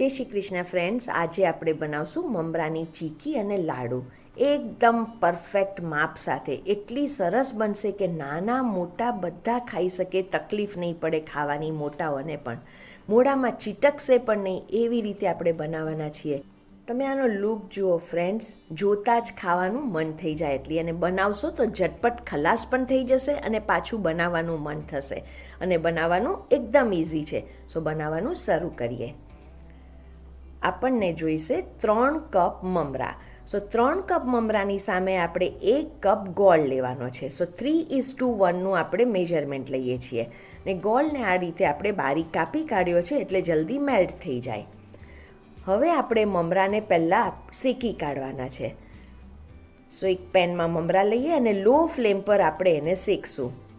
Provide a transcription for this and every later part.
જય શ્રી કૃષ્ણ ફ્રેન્ડ્સ આજે આપણે બનાવશું મમરાની ચીકી અને લાડુ. એકદમ પરફેક્ટ માપ સાથે. એટલી સરસ બનશે કે નાના મોટા બધા ખાઈ શકે, તકલીફ નહીં પડે ખાવાની, મોટાઓને પણ. મોડામાં ચીટકશે પણ નહીં, એવી રીતે આપણે બનાવવાના છીએ. તમે આનો લુક જુઓ ફ્રેન્ડ્સ જોતાં જ ખાવાનું મન થઈ જાય એટલી. અને બનાવશો તો ઝટપટ ખલાસ પણ થઈ જશે અને પાછું બનાવવાનું મન થશે. અને બનાવવાનું એકદમ ઇઝી છે. સો બનાવવાનું શરૂ કરીએ. આપણને જોઈશે ત્રણ કપ મમરા. સો ત્રણ કપ મમરાની સામે આપણે એક કપ ગોળ લેવાનો છે. સો થ્રી ઇઝ ટુ વનનું આપણે મેજરમેન્ટ લઈએ છીએ. ને ગોળને આ રીતે આપણે બારીક કાપી કાઢ્યો છે એટલે જલ્દી મેલ્ટ થઈ જાય. હવે આપણે મમરાને પહેલાં શેકી કાઢવાના છે. સો એક પેનમાં મમરા લઈએ અને લો ફ્લેમ પર આપણે એને શેકશું.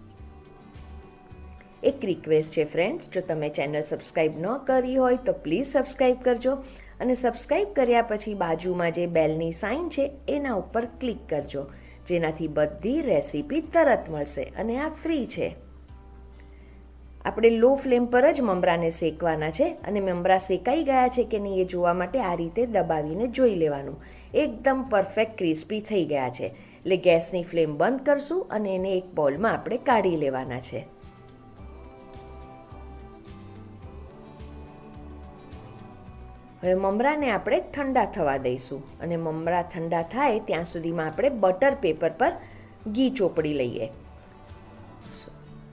એક રિક્વેસ્ટ છે ફ્રેન્ડ્સ જો તમે ચેનલ સબસ્ક્રાઈબ ન કરી હોય તો પ્લીઝ સબસ્ક્રાઈબ કરજો અને સબસ્ક્રાઈબ કર્યા પછી બાજુમાં જે બેલની સાઇન છે એના ઉપર ક્લિક કરજો. જેનાથી બધી રેસીપી તરત મળશે અને આ ફ્રી છે. આપણે લો ફ્લેમ પર જ મમરાને શેકવાના છે અને મમરા શેકાઈ ગયા છે કે નહીં એ જોવા માટે આ રીતે દબાવીને જોઈ લેવાનું. એકદમ પરફેક્ટ ક્રિસ્પી થઈ ગયા છે. એટલે ગેસની ફ્લેમ બંધ કરશું અને એને એક બોલમાં આપણે કાઢી લેવાના છે. હવે મમરાને આપણે ઠંડા થવા દઈશું. અને મમરા ઠંડા થાય ત્યાં સુધીમાં આપણે બટર પેપર પર ઘી ચોપડી લઈએ.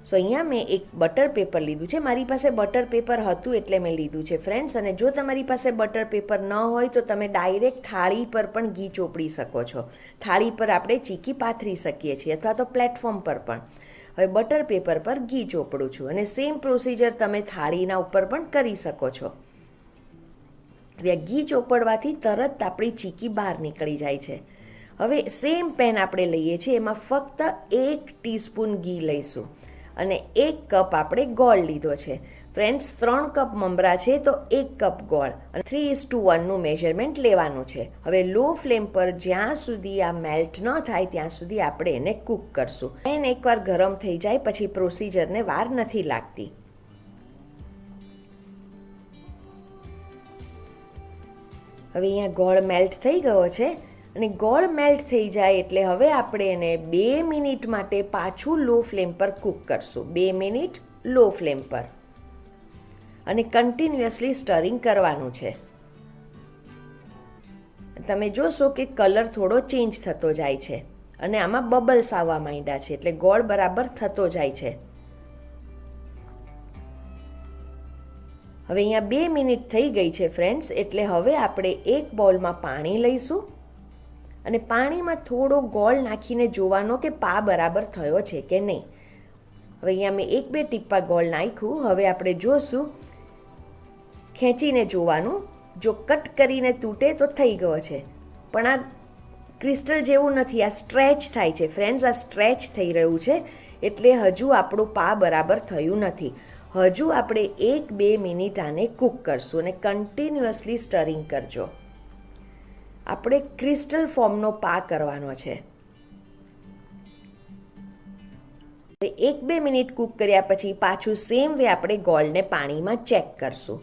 સો અહીંયા મેં એક બટર પેપર લીધું છે. મારી પાસે બટર પેપર હતું એટલે મેં લીધું છે ફ્રેન્ડ્સ અને જો તમારી પાસે બટર પેપર ન હોય તો તમે ડાયરેક્ટ થાળી પર પણ ઘી ચોપડી શકો છો. થાળી પર આપણે ચીકી પાથરી શકીએ છીએ અથવા તો પ્લેટફોર્મ પર પણ. હવે બટર પેપર પર ઘી ચોપડું છું. અને સેમ પ્રોસિજર તમે થાળીના ઉપર પણ કરી શકો છો. ઘી ચોપડવાથી તરત આપણી ચીકી બહાર નીકળી જાય છે. હવે સેમ પેન આપણે લઈએ છીએ, એમાં ફક્ત એક ટીસ્પૂન ઘી લઈશું અને એક કપ આપણે ગોળ લીધો છે. ફ્રેન્ડ્સ ત્રણ કપ મમરા છે તો એક કપ ગોળ અને થ્રી ઇઝ ટુ વનનું મેજરમેન્ટ લેવાનું છે. હવે લો ફ્લેમ પર જ્યાં સુધી આ મેલ્ટ ન થાય ત્યાં સુધી આપણે એને કૂક કરશું. પેન એકવાર ગરમ થઈ જાય, પછી પ્રોસીજરને વાર નથી લાગતી. હવે અહીંયા ગોળ મેલ્ટ થઈ ગયો છે અને ગોળ મેલ્ટ થઈ જાય એટલે હવે આપણે એને બે મિનિટ માટે પાછું લો ફ્લેમ પર કૂક કરશું. બે મિનિટ લો ફ્લેમ પર. અને કન્ટિન્યુઅસલી સ્ટરિંગ કરવાનું છે. તમે જોશો કે કલર થોડો ચેન્જ થતો જાય છે અને આમાં બબલ્સ આવવા માંડ્યા છે એટલે ગોળ બરાબર થતો જાય છે. હવે અહીંયા બે મિનિટ થઈ ગઈ છે ફ્રેન્ડ્સ એટલે હવે આપણે એક બોલમાં પાણી લઈશું અને પાણીમાં થોડો ગોળ નાખીને જોવાનો કે પા બરાબર થયો છે કે નહીં. હવે અહીંયા મેં એક બે ટીપ્પા ગોળ નાખ્યું. હવે આપણે જોશું. ખેંચીને જોવાનું. જો કટ કરીને તૂટે તો થઈ ગયો છે. પણ આ ક્રિસ્ટલ જેવું નથી. આ સ્ટ્રેચ થાય છે ફ્રેન્ડ્સ આ સ્ટ્રેચ થઈ રહ્યું છે. એટલે હજુ આપણું પા બરાબર થયું નથી. હજુ આપણે એક બે મિનિટ આને કૂક કરશું અને કન્ટિન્યુઅસલી સ્ટરિંગ કરજો. આપણે ક્રિસ્ટલ ફોર્મનો પા કરવાનો છે. એક બે મિનિટ કૂક કર્યા પછી પાછું સેમ વે આપણે ગોળને પાણીમાં ચેક કરશું.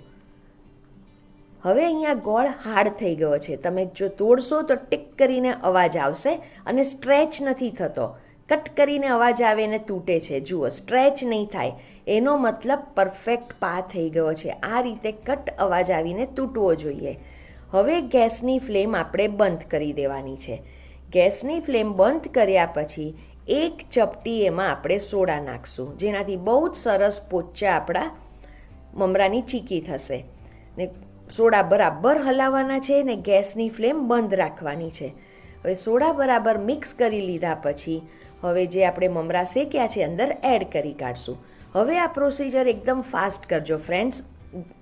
હવે અહીંયા ગોળ હાર્ડ થઈ ગયો છે. તમે જો તોડશો તો ટીક કરીને અવાજ આવશે અને સ્ટ્રેચ નથી થતો. કટ કરીને અવાજ આવે ને તૂટે છે. જુઓ સ્ટ્રેચ નહીં થાય. એનો મતલબ પરફેક્ટ પા થઈ ગયો છે. આ રીતે કટ અવાજ આવીને તૂટવો જોઈએ. હવે ગેસની ફ્લેમ આપણે બંધ કરી દેવાની છે. ગેસની ફ્લેમ બંધ કર્યા પછી એક ચપટી એમાં આપણે સોડા નાખશું. જેનાથી બહુ જ સરસ પોચા આપણા મમરાની ચીકી થશે. ને સોડા બરાબર હલાવવાના છે ને ગેસની ફ્લેમ બંધ રાખવાની છે. હવે સોડા બરાબર મિક્સ કરી લીધા પછી હવે જે આપણે મમરા શેક્યા છે અંદર એડ કરી કાઢશું. હવે આ પ્રોસીજર એકદમ ફાસ્ટ કરજો ફ્રેન્ડ્સ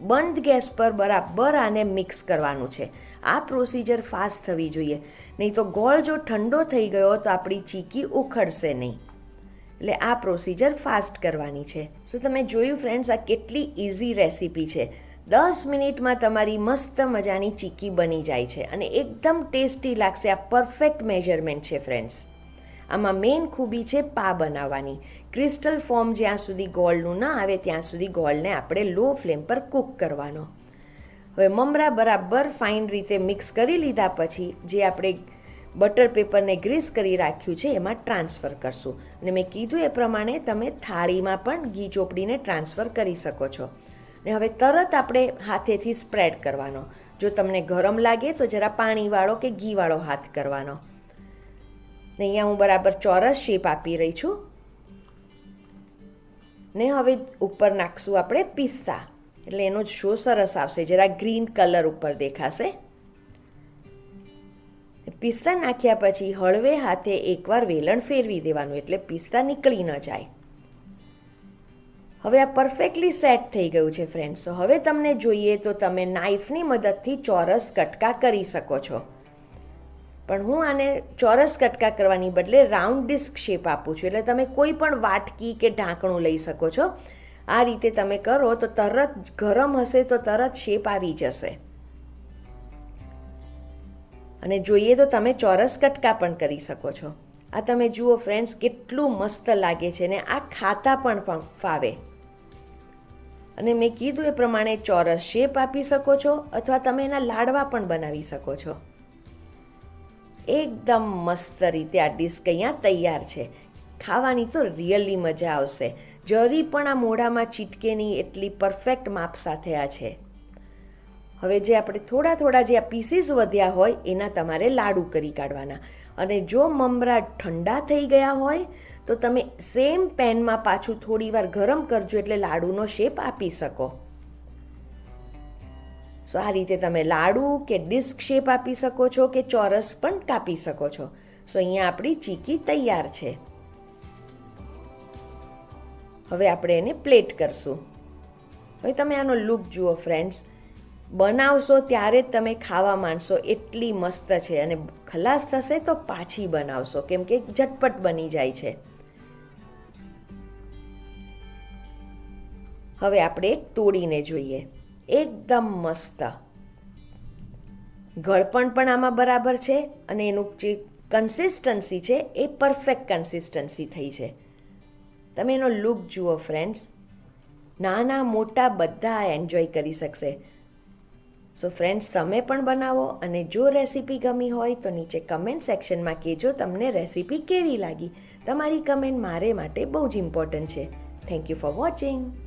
બંધ ગેસ પર બરાબર આને મિક્સ કરવાનું છે. આ પ્રોસીજર ફાસ્ટ થવી જોઈએ. નહીં તો ગોળ જો ઠંડો થઈ ગયો તો આપણી ચીકી ઉખડશે નહીં. એટલે આ પ્રોસીજર ફાસ્ટ કરવાની છે. સો તમે જોયું ફ્રેન્ડ્સ આ કેટલી ઇઝી રેસીપી છે? દસ મિનિટમાં તમારી મસ્ત મજાની ચીકી બની જાય છે અને એકદમ ટેસ્ટી લાગશે આ પરફેક્ટ મેજરમેન્ટ છે ફ્રેન્ડ્સ આમાં મેઇન ખૂબી છે પા બનાવવાની. ક્રિસ્ટલ ફોર્મ જ્યાં સુધી ગોળનું ન આવે, ત્યાં સુધી ગોળને આપણે લો ફ્લેમ પર કૂક કરવાનો. હવે મમરા બરાબર ફાઇન રીતે મિક્સ કરી લીધા પછી, જે આપણે બટર પેપરને ગ્રીસ કરી રાખ્યું છે, એમાં ટ્રાન્સફર કરશું. અને મેં કીધું એ પ્રમાણે તમે થાળીમાં પણ ઘી ચોપડીને ટ્રાન્સફર કરી શકો છો. ને હવે તરત આપણે હાથેથી સ્પ્રેડ કરવાનો. જો તમને ગરમ લાગે તો જરા પાણીવાળો કે ઘીવાળો હાથ કરવાનો. ને અહીંયા હું બરાબર ચોરસ શેપ આપી રહી છું. ને હવે ઉપર નાખશું આપણે પિસ્તા. એટલે એનો શો સરસ આવશે. જરા ગ્રીન કલર ઉપર દેખાશે. પિસ્તા નાખ્યા પછી હળવે હાથે એકવાર વેલણ ફેરવી દેવાનું. એટલે પિસ્તા નીકળી ન જાય. હવે આ પરફેક્ટલી સેટ થઈ ગયું છે ફ્રેન્ડ્સ તો હવે તમને જોઈએ તો તમે નાઈફની મદદથી ચોરસ કટકા કરી શકો છો. પણ હું આને ચોરસ કટકા કરવાની બદલે રાઉન્ડ ડિસ્ક શેપ આપું છું. એટલે તમે કોઈ પણ વાટકી કે ઢાંકણું લઈ શકો છો. આ રીતે તમે કરો તો તરત ગરમ હશે તો તરત શેપ આવી જશે. અને જોઈએ તો તમે ચોરસ કટકા પણ કરી શકો છો. આ તમે જુઓ ફ્રેન્ડ્સ કેટલું મસ્ત લાગે છે ને આ ખાતા પણ ફાવે. અને મેં કીધું એ પ્રમાણે ચોરસ શેપ આપી શકો છો અથવા તમે એના લાડવા પણ બનાવી શકો છો. એકદમ મસ્ત રીતે આ ડિસ્ક અહીંયા તૈયાર છે. ખાવાની તો રિયલી મજા આવશે. જરી પણ આ મોઢામાં ચીટકે નહીં એટલી પરફેક્ટ માપ સાથે આ છે. હવે જે આપણે થોડા થોડા જે આ પીસીસ વધ્યા હોય એના તમારે લાડુ કરી કાઢવાના. અને જો મમરા ઠંડા થઈ ગયા હોય તો તમે સેમ પેનમાં પાછું થોડી વાર ગરમ કરજો એટલે લાડુનો શેપ આપી શકો. સો આ રીતે તમે લાડુ કે ડિસ્ક શેપ આપી શકો છો કે ચોરસ પણ કાપી શકો છો. સો અહીંયા આપણી ચીકી તૈયાર છે. હવે આપણે એને પ્લેટ કરશું. હવે તમે આનો લુક જુઓ ફ્રેન્ડ્સ બનાવશો ત્યારે જ તમે ખાવા માંડશો. એટલી મસ્ત છે અને ખલાસ થશે તો પાછી બનાવશો. કેમ કે ઝટપટ બની જાય છે. હવે આપણે તોડીને જોઈએ. એકદમ મસ્ત. ગળપણ પણ આમાં બરાબર છે અને એનું જે કન્સિસ્ટન્સી છે એ પરફેક્ટ કન્સિસ્ટન્સી થઈ છે. તમે એનો લુક જુઓ ફ્રેન્ડ્સ નાના મોટા બધા એન્જોય કરી શકશે. સો ફ્રેન્ડ્સ તમે પણ બનાવો અને જો રેસીપી ગમી હોય તો નીચે કમેન્ટ સેક્શનમાં કહેજો તમને રેસીપી કેવી લાગી. તમારી કમેન્ટ મારે માટે બહુ જ ઇમ્પોર્ટન્ટ છે. Thank you for watching